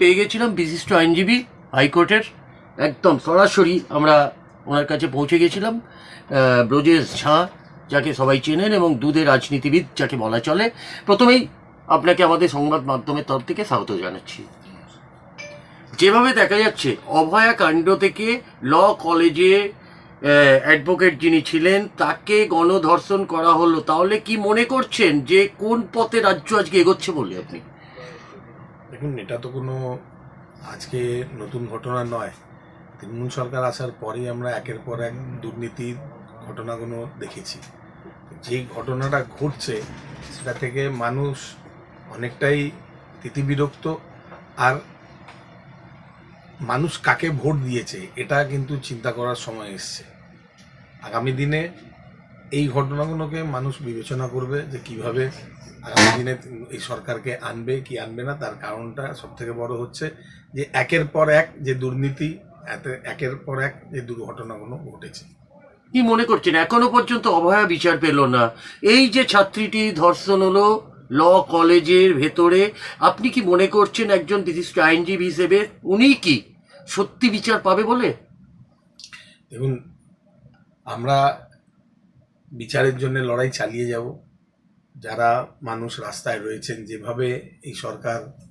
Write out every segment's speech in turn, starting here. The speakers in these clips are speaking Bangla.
পেয়ে গেছিলাম বিশিষ্ট আইনজীবী হাইকোর্টের। একদম সরাসরি আমরা ওনার কাছে পৌঁছে গেছিলাম ব্রজেশ ঝা, যাকে সবাই চেনেন এবং দুধের রাজনীতিবিদ যাকে বলা চলে। প্রথমেই আপনাকে আমাদের সংবাদ মাধ্যমের তরফ থেকে স্বাগত জানাচ্ছি। যেভাবে দেখা যাচ্ছে, অভয়া কাণ্ড থেকে ল কলেজে অ্যাডভোকেট যিনি ছিলেন, তাকে গণধর্ষণ করা হলো। তাহলে কি মনে করছেন যে কোন পথে রাজ্য আজকে এগোচ্ছে বলে আপনি? দেখুন, এটা তো কোনো আজকে নতুন ঘটনা নয়। তৃণমূল সরকার আসার পরেই আমরা একের পর এক দুর্নীতির ঘটনাগুলো দেখেছি। যেই ঘটনাটা ঘটছে, সেটা থেকে মানুষ অনেকটাই তিতিবিরক্ত আর মানুষ কাকে ভোট দিয়েছে, এটা কিন্তু চিন্তা করার সময় এসছে। আগামী দিনে এই ঘটনাগুলোকে মানুষ বিবেচনা করবে যে কীভাবে আগামী দিনে এই সরকারকে আনবে কি আনবে না তার কারণটা সব থেকে বড় হচ্ছে যে একের পর এক যে দুর্নীতি এতে- একের পর এক যে দুর্ঘটনাগুলো ঘটেছে। কি মনে করছেন? এখনও পর্যন্ত অভয়া বিচার পেল না। এই যে ছাত্রীটি ধর্ষণ হলো ল কলেজের ভেতরে আপনি কি মনে করছেন একজন বিশিষ্ট আইনজীবী হিসেবে উনি কি সত্যি বিচার পাবে বলে? দেখুন আমরা বিচারের জন্য লড়াই চালিয়ে যাব। যারা মানুষ রাস্তায় রয়েছেন, যেভাবে এই সরকার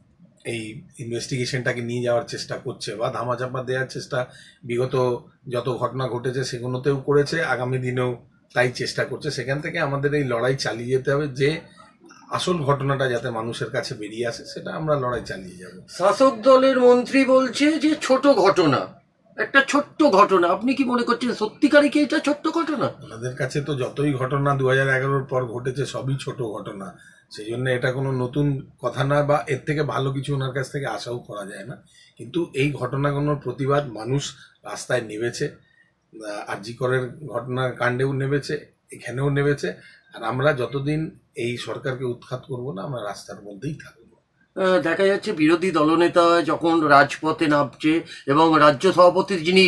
এই ইনভেস্টিগেশনটাকে নিয়ে যাওয়ার চেষ্টা করছে বা ধামাচাপা দেওয়ার চেষ্টা, বিগত যত ঘটনা ঘটেছে সেগুলোতেও করেছে, আগামী দিনেও তাই চেষ্টা করছে। সেখান থেকে আমাদের এই লড়াই চালিয়ে যেতে হবে, যে আসল ঘটনাটা যাতে মানুষের কাছে বেরিয়ে আসে, সেটা আমরা লড়াই চালিয়ে যাব। শাসক দলের মন্ত্রী বলছে যে ছোট ঘটনা। একটা ছোট্ট ঘটনা। আপনি কি মনে করছেন সত্যিকারই কি এটা ছোট্ট ঘটনা? ওনাদের কাছে তো যতই ঘটনা দু হাজার এগারোর পর ঘটেছে, সবই ছোট ঘটনা। সেই জন্য এটা কোনো নতুন কথা নয় বা এর থেকে ভালো কিছু ওনার কাছ থেকে আশাও করা যায় না। কিন্তু এই ঘটনাগুলোর প্রতিবাদ মানুষ রাস্তায় নেমেছে আরজিকরের ঘটনার কাণ্ডেও নেমেছে, এখানেও নেমেছে। আর আমরা যতদিন এই সরকারকে উৎখাত করব না, আমরা রাস্তার মধ্যেই থাকব। দেখা যাচ্ছে বিরোধী দলনেতা যখন রাজপথে নামছে এবং রাজ্য সভাপতি যিনি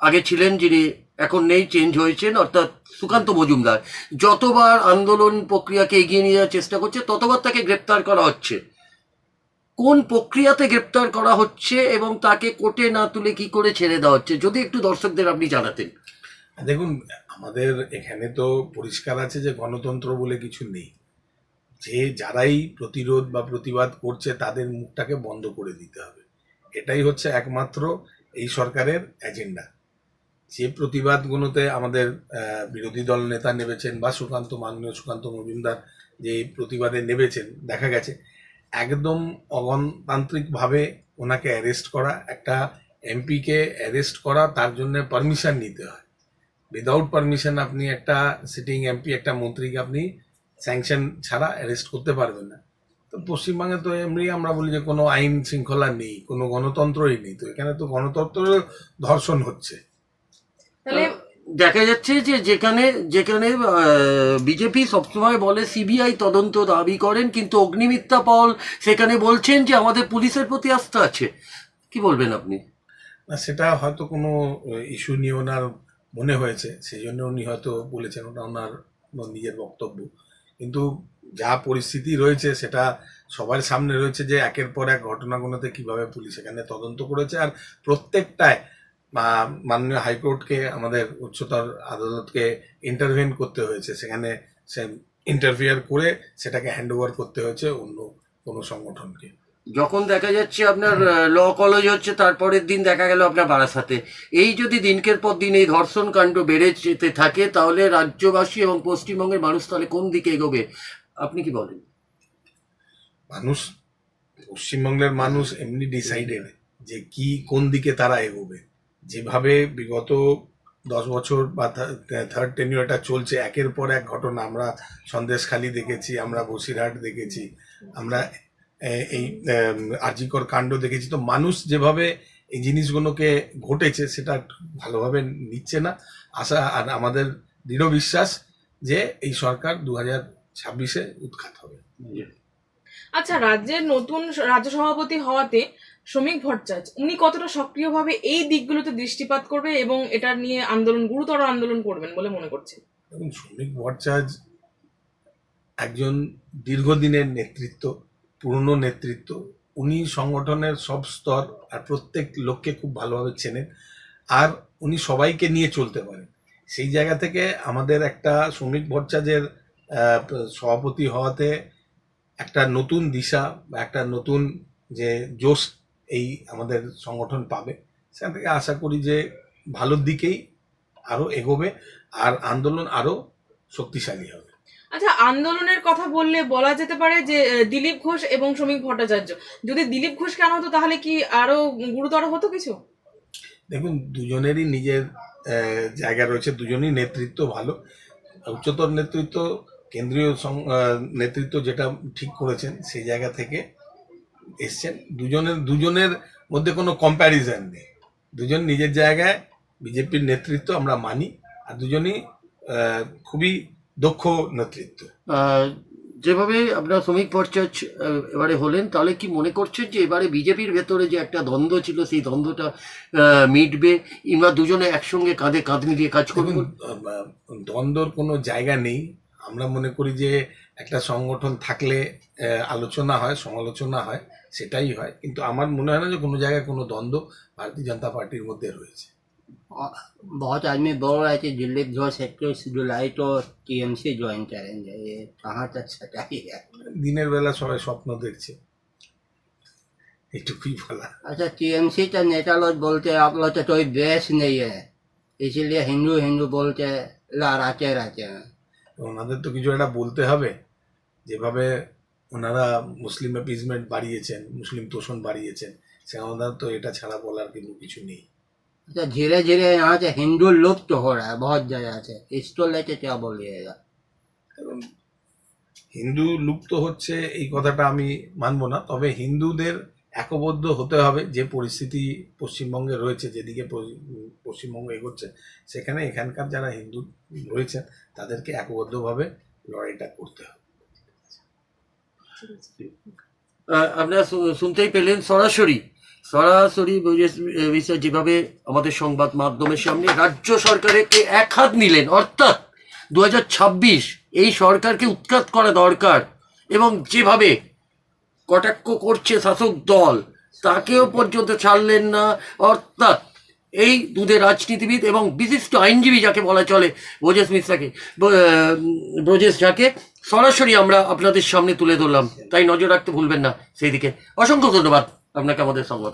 আগে ছিলেন, যিনি এখন নেই চেঞ্জ হয়েছেন, অর্থাৎ সুকান্ত মজুমদার, যতবার আন্দোলন প্রক্রিয়াকে এগিয়ে নিয়ে যাওয়ার চেষ্টা করছে, ততবার তাকে গ্রেপ্তার করা হচ্ছে। কোন প্রক্রিয়াতে গ্রেপ্তার করা হচ্ছে এবং তাকে কোর্টে না তুলে কি করে ছেড়ে দেওয়া হচ্ছে, যদি একটু দর্শকদের আপনি জানাতেন। দেখুন, আমাদের এখানে তো পরিষ্কার আছে যে গণতন্ত্র বলে কিছু নেই। যে যারাই প্রতিরোধ বা প্রতিবাদ করছে, তাদের মুখটাকে বন্ধ করে দিতে হবে। এটাই হচ্ছে একমাত্র এই সরকারের এজেন্ডা যে প্রতিবাদগুলোতে আমাদের বিরোধী দল নেতা নেবেছেন বা সুকান্ত, মাননীয় সুকান্ত মজুমদার যে প্রতিবাদে নেমেছেন, দেখা গেছে, একদম অগণতান্ত্রিকভাবে ওনাকে অ্যারেস্ট করা, একটা এমপিকে অ্যারেস্ট করা, তার জন্য পারমিশন নিতে হয়। উইদাউট পারমিশন আপনি একটা সিটিং এমপি একটা মন্ত্রীকে আপনি স্যাংশন ছাড়া অ্যারেস্ট করতে পারবেন না। তো পশ্চিমবঙ্গে তো এমনি আমরা বলি যে কোনো আইন শৃঙ্খলা নেই কোনো গণতন্ত্রই নেই। তো এখানে তো গণতন্ত্রের ধর্ষণ হচ্ছে। তাহলে দেখা যাচ্ছে যে যেখানে যেখানে বিজেপি সবসময় বলে সিবিআই তদন্ত দাবি করেন কিন্তু অগ্নিমিত্তা পল সেখানে বলছেন যে আমাদের পুলিশের প্রতি আস্থা আছে। কি বলবেন আপনি? না সেটা হয়তো কোনো ইস্যু নিয়ে ওনার মনে হয়েছে। সেই জন্য উনি হয়তো বলেছেন ওটা ওনার নিজের বক্তব্য। কিন্তু যা পরিস্থিতি রয়েছে, সেটা সবার সামনে রয়েছে যে একের পর এক ঘটনাগুলোতে কীভাবে পুলিশ এখানে তদন্ত করেছে। আর প্রত্যেকটায় মাননীয় হাইকোর্টকে, আমাদের উচ্চতর আদালতকে ইন্টারভেন করতে হয়েছে। সেখানে সে ইন্টারফিয়ার করে সেটাকে হ্যান্ড করতে হয়েছে অন্য কোনো সংগঠনকে। যখন দেখা যাচ্ছে আপনার ল কলেজ হচ্ছে, তারপরের দিন দেখা গেল আপনার বারাসাতে। এই যদি দিনকের পর দিন এই ধর্ষণ কাণ্ড বেড়ে যেতে থাকে, তাহলে রাজ্যবাসী এবং পশ্চিমবঙ্গের মানুষ তাহলে কোন দিকে এগোবে? আপনি কি বলেন? মানুষ, পশ্চিমবঙ্গের মানুষ এমনি ডিসাইডেড যে কি, কোন দিকে তারা এগোবে। যেভাবে বিগত দশ বছর বা থার্ড টেনিউরটা চলছে, একের পর এক ঘটনা আমরা সন্দেশখালি দেখেছি, আমরা বসিরহাট দেখেছি, আমরা এই আর্জিকর কাণ্ড দেখেছি। তো মানুষ যেভাবে এই জিনিসগুলোকে ঘটেছে সেটা ভালোভাবে নিচ্ছে না। আশা আর আমাদের দৃঢ় বিশ্বাস যে এই সরকার দু হাজার ছাব্বিশে উৎখাত হবে। আচ্ছা রাজ্যের নতুন রাজ্য সভাপতি হওয়াতে শ্রমিক ভট্টাচার্য উনি কতটা সক্রিয়ভাবে এই দিকগুলোতে দৃষ্টিপাত করবে এবং এটা নিয়ে আন্দোলন গুরুতর আন্দোলন করবেন বলে মনে করছেন দেখুন শ্রমিক ভট্টাচার্য একজন দীর্ঘদিনের নেতৃত্ব। পুরনো নেতৃত্ব। উনি সংগঠনের সব স্তর আর প্রত্যেক লোককে খুব ভালোভাবে চেনেন। আর উনি সবাইকে নিয়ে চলতে পারেন। সেই জায়গা থেকে আমাদের একটা শ্রমিক ভট্টাচার্যের সভাপতি হওয়াতে একটা নতুন দিশা বা একটা নতুন যে জোশ এই আমাদের সংগঠন পাবে। সেখান থেকে আশা করি যে ভালোর দিকেই আরও এগোবে। আর আন্দোলন আরও শক্তিশালী হবে। আচ্ছা আন্দোলনের কথা বললে বলা যেতে পারে যে দিলীপ ঘোষ এবং শ্রমিক ভট্টাচার্য। যদি দিলীপ ঘোষ কেন হতো, তাহলে কি আরও গুরুতর হতো কিছু? দেখুন, দুজনেরই নিজের জায়গা রয়েছে, দুজনই নেতৃত্ব ভালো। উচ্চতর নেতৃত্ব, কেন্দ্রীয় নেতৃত্ব যেটা ঠিক করেছেন, সেই জায়গা থেকে এসছেন। দুজনের দুজনের মধ্যে কোনো কম্প্যারিজন নেই। দুজন নিজের জায়গায়, বিজেপির নেতৃত্ব আমরা মানি, আর দুজনই খুবই দক্ষ নেতৃত্ব যেভাবে আপনার শ্রমিক আহ, এবারে হলেন তাহলে কি মনে করছেন যে এবারে বিজেপির ভেতরে যে একটা দ্বন্দ্ব ছিল সেই দ্বন্দ্বটা মিটবে? কিংবা দুজনে একসঙ্গে কাঁধে কাঁধ মিলিয়ে কাজ করবেন দ্বন্দ্বর কোনো জায়গা নেই। আমরা মনে করি যে একটা সংগঠন থাকলে আলোচনা হয় সমালোচনা হয় সেটাই হয়। কিন্তু আমার মনে হয় না যে কোনো জায়গায় কোনো দ্বন্দ্ব ভারতীয় জনতা পার্টির মধ্যে রয়েছে। बहुत आदमी बोल रहे थे दिलीप घोष इक्कीस जुलाई तो टीएमसी ज्वाइन करेंगे ये कहाँ तक सच्चाई है দিনের বেলা সবাই স্বপ্ন দেখছে এটুকুই বলা अच्छा टीएमसी के नेता लोग बोलते हैं आप लोग तो कोई बेस नहीं है इसीलिए हिंदू हिंदू बोलते लहराते रहते हैं তো ওনাদের তো কিছু একটা বলতে হবে যেভাবে ওনারা মুসলিম অ্যাপিজমেন্ট বাড়িয়েছেন মুসলিম তোষণ বাড়িয়েছেন সে ওনার তো এটা ছাড়া বলার কিন্তু কিছু নেই अच्छा धीरे धीरे यहाँ से हिंदू लुप्त हो रहा है बहुत जगह से इसको लेके क्या बोलिएगा এবং হিন্দু লুপ্ত হচ্ছে এই কথাটা আমি মানবো না তবে হিন্দুদের একবদ্ধ হতে হবে যে পরিস্থিতি পশ্চিমবঙ্গে রয়েছে যেদিকে পরি- পশ্চিমবঙ্গ এগোচ্ছে সেখানে এখানকার যারা হিন্দু রয়েছেন তাদেরকে একবদ্ধভাবে লড়াইটা করতে হবে আহ, আপনারা শু- শুনতেই পেলেন সরাসরি সরাসরি যেভাবে আমাদের সংবাদ মাধ্যমের সামনে রাজ্য সরকারকে এক হাত নিলেন, অর্থাৎ দু হাজার ছাব্বিশ এই সরকারকে উৎখাত করা দরকার এবং যেভাবে কটাক্ষ করছে শাসক দল, তাকেও পর্যন্ত ছাড়লেন না। অর্থাৎ এই দুধের রাজনীতিবিদ এবং বিশিষ্ট আইনজীবী যাকে বলা চলে, ব্রজেশ মিশ্রাকে ব্রজেশ যাকে সরাসরি আমরা আপনাদের সামনে তুলে ধরলাম। তাই নজর রাখতে ভুলবেন না। সেই দিকে অসংখ্য ধন্যবাদ। আপনাকে আমাদের সংবাদ